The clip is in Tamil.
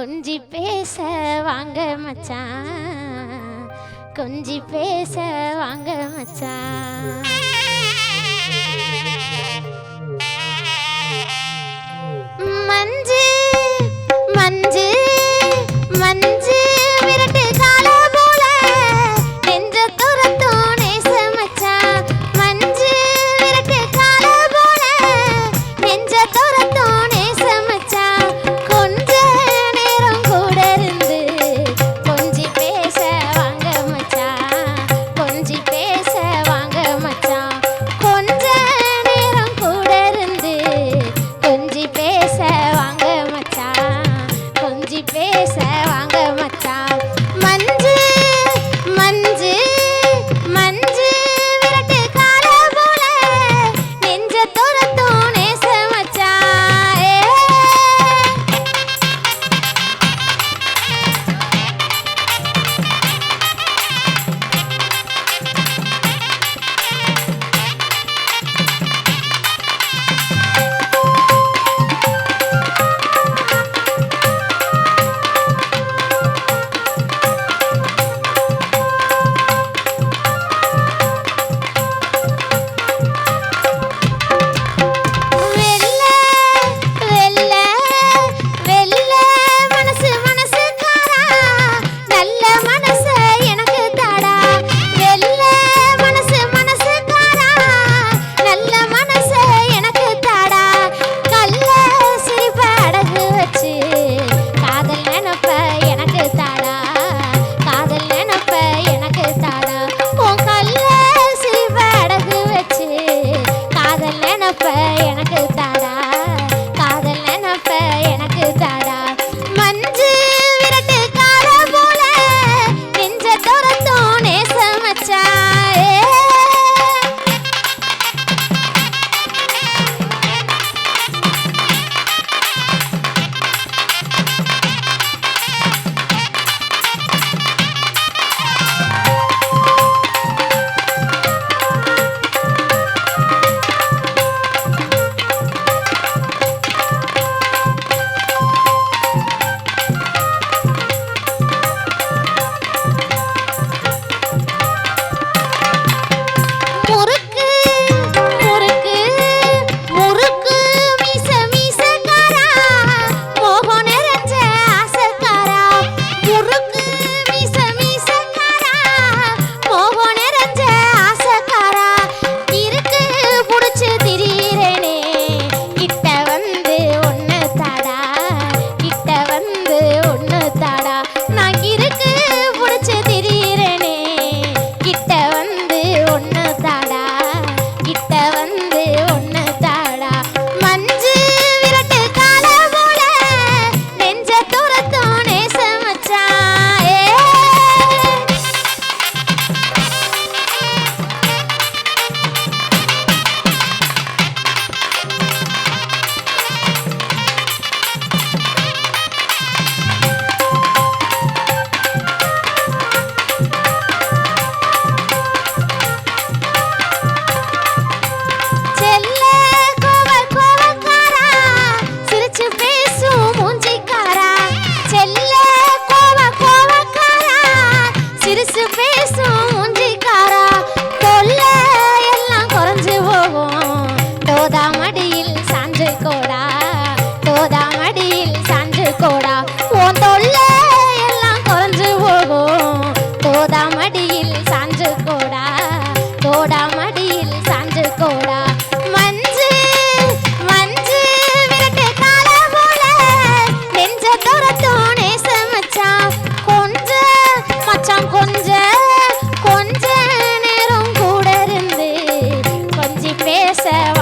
கொஞ்சி பேச வாங்க மச்சான். கொஞ்சி பேச வாங்க மச்சான். céu.